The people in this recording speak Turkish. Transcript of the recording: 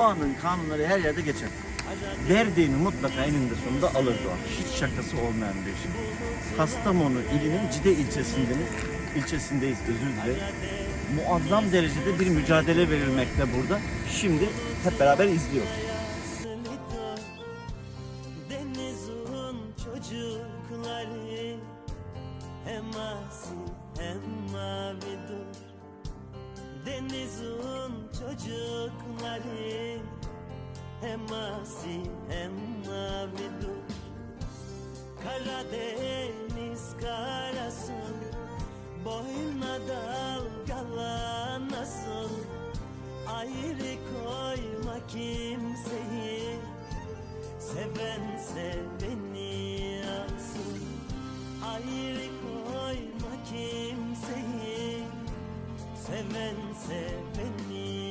Doğanın kanunları her yerde geçer. Verdiğini mutlaka eninde sonunda alır doğa. Hiç şakası olmayan bir şey. Kastamonu ilinin Cide ilçesinde ilçesindeyiz özür dilerim. Muazzam derecede bir mücadele verilmekte burada. Şimdi hep beraber izliyoruz. Çocukları hem asi hem Denizin çocukları hemasi hemavidur Karadeniz karasın Boynuna dalgalar nasıl Ayrı koyma kimseyi Seven seveni alsın Ayrı koyma kimseyi Seven seveni